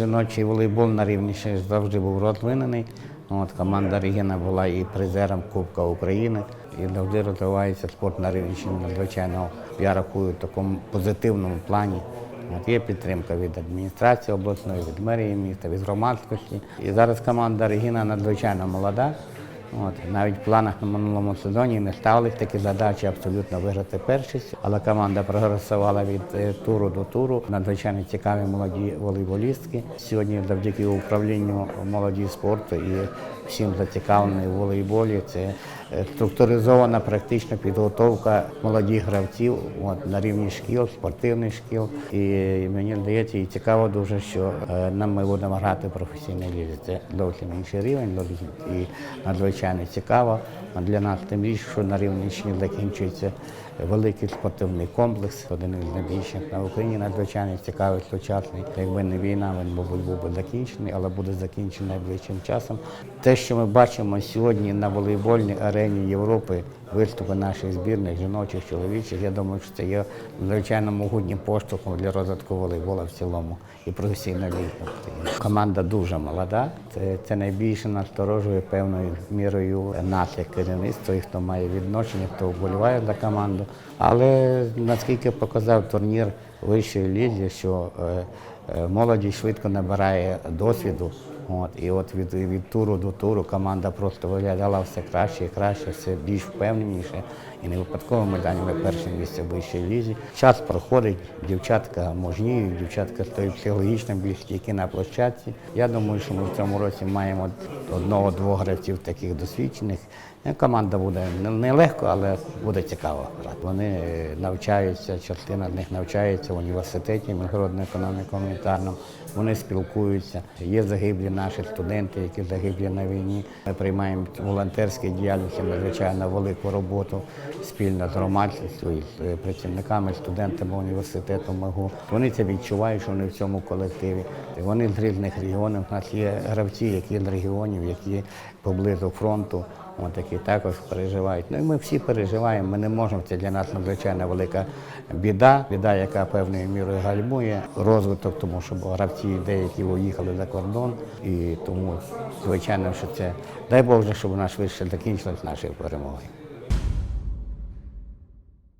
Жіночий волейбол на рівні ще завжди був розвинений. От, команда Регіна була і призером Кубка України. І завжди розвивається спорт на Рівненщині надзвичайно, я рахую, в такому позитивному плані. От є підтримка від адміністрації обласної, від мерії міста, від громадськості. І зараз команда Регіна надзвичайно молода. От, навіть в планах на минулому сезоні не ставили такі задачі абсолютно виграти першість, але команда прогресувала від е, туру до туру. Надзвичайно цікаві молоді волейболістки. Сьогодні завдяки управлінню молоді спорту і всім зацікавленим у волейболі. Це е, структуризована практична підготовка молодих гравців от, на рівні шкіл, спортивних шкіл. І мені здається, і цікаво дуже, що е, нам ми будемо грати в професійній лізі. Це зовсім інший рівень, і надзвичайно цікаво. А для нас тим більше, що на Рівненщині закінчується великий спортивний комплекс, один із найбільших на Україні, надзвичайно цікавий, сучасний. Якби не війна, він, мабуть, був би закінчений, але буде закінчений найближчим часом. Те, що ми бачимо сьогодні на волейбольній арені Європи, виступи наших збірних, жіночих, чоловічих, я думаю, що це є надзвичайно могутнім поштовхом для розвитку волейбола в цілому і професійної ліги. Команда дуже молода. Це, це найбільше насторожує певною мірою нас як керівництво, і хто має відношення, хто вболіває за команду. Але наскільки показав турнір вищої лізі, що е, е, молоді швидко набирає досвіду. От, і от від, від туру до туру команда просто виглядала все краще і краще, все більш впевненіше. І не випадково ми зайняли перше місце в вищій лізі. Час проходить, дівчатка можніють, дівчатка стають психологічно більш стійкі на площадці. Я думаю, що ми в цьому році маємо одного-двох гравців таких досвідчених. Е, Команда буде не- нелегко, але буде цікаво. Вони е, навчаються, частина з них навчається в університеті міжнародної економіки гуманітарному. Вони спілкуються. Є загиблі наші студенти, які загиблі на війні. Ми приймаємо волонтерські діяльності, надзвичайно велику роботу спільно з громадськістю з е, працівниками, студентами університету МИГУ. Вони це відчувають, що вони в цьому колективі. Вони з різних регіонів. У нас є гравці, які з регіонів, які поблизу фронту. От які також переживають. Ну і ми всі переживаємо. Ми не можемо. Це для нас надзвичайно велика біда, біда, яка певною мірою гальмує розвиток, тому що гравці деякі уїхали за кордон, і тому звичайно, що це дай Боже, щоб вона швидше закінчилась нашою перемогою.